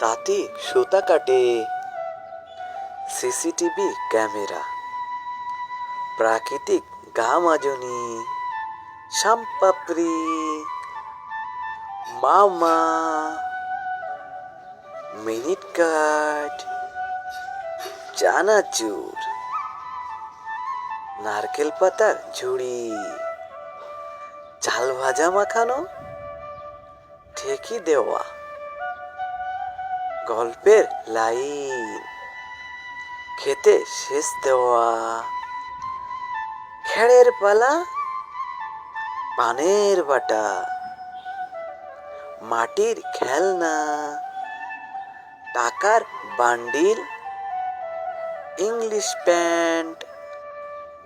তাঁতি সুতা কাটে। CCTV camera. প্রাকৃতিক গামাজনি। শামপাপড়ি মামা। মিনিট কাট চানাচুর। নারকেল পাতার ঝুড়ি। চাল ভাজা মাখানো। ঠেকি দেওয়া। গল্পের লাইন। খেতে শেষ দেওয়া। খেড়ের পালা, পানের বাটা। মাটির খেলনা, টাকার বান্ডিল, ইংলিশ প্যান্ট,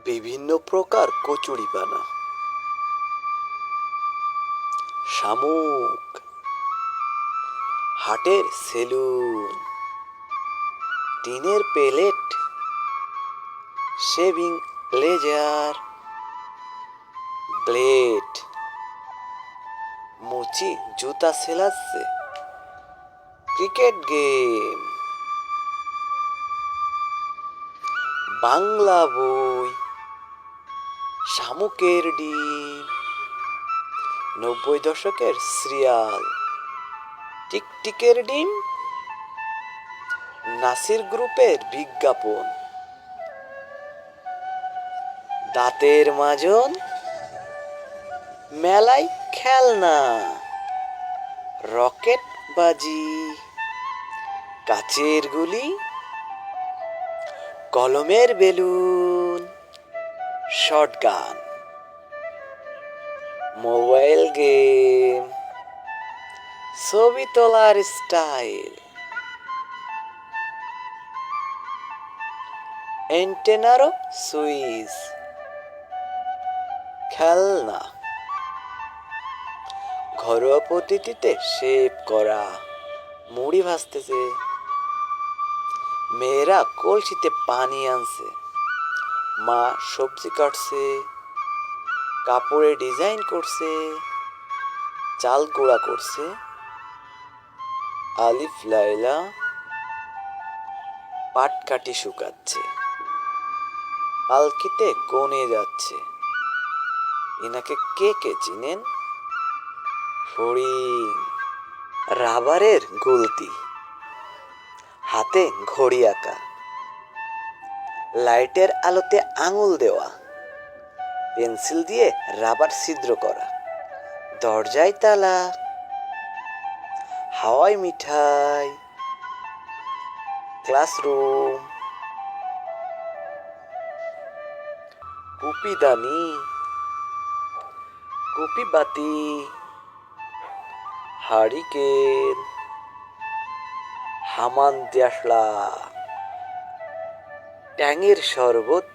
বিভিন্ন প্রকার কচুরি পানা শামুক হাটের সেলুন। টিনের পেলেট, শেভিং লেজার ব্লেড মুচি জুতা সেলাচ্ছে। Cricket game. বাংলা বই, শামুকের ডিম। নব্বই দশকের সিরিয়াল। টিকটিকের ডিম? নাসির গ্রুপের বিজ্ঞাপন। দাঁতের মাজন? মেলায় খেলনা। রকেট বাজি। কাচের গুলি? কলমের বেলুন। শটগান। Mobile game. ছবি তোলার স্টাইল। এন্টেনারও সুইচ খেলনা। ঘরোয়া পদ্ধতিতে শেপ করা। মুড়ি ভাজতেছে। মেয়েরা কলসিতে পানি আনছে। মা সবজি কাটছে। কাপড়ে ডিজাইন করছে। চাল গুঁড়া করছে। আলিফ লাইলা পাট পাটকাঠি শুকাচ্ছে। পালকিতে কনে যাচ্ছে। এনাকে কে কে চিনেন? ফড়িং রাবারের গুলতি। হাতে ঘড়ি আঁকা। লাইটের আলোতে আঙুল দেওয়া। পেন্সিল দিয়ে রাবার ছিদ্র করা। দরজায় তালা। হাওয়াই মিঠাই ক্লাসরুম কুপিদানি কুপি বাতি হারিকেন হামান দেশলা ট্যাঙের শরবত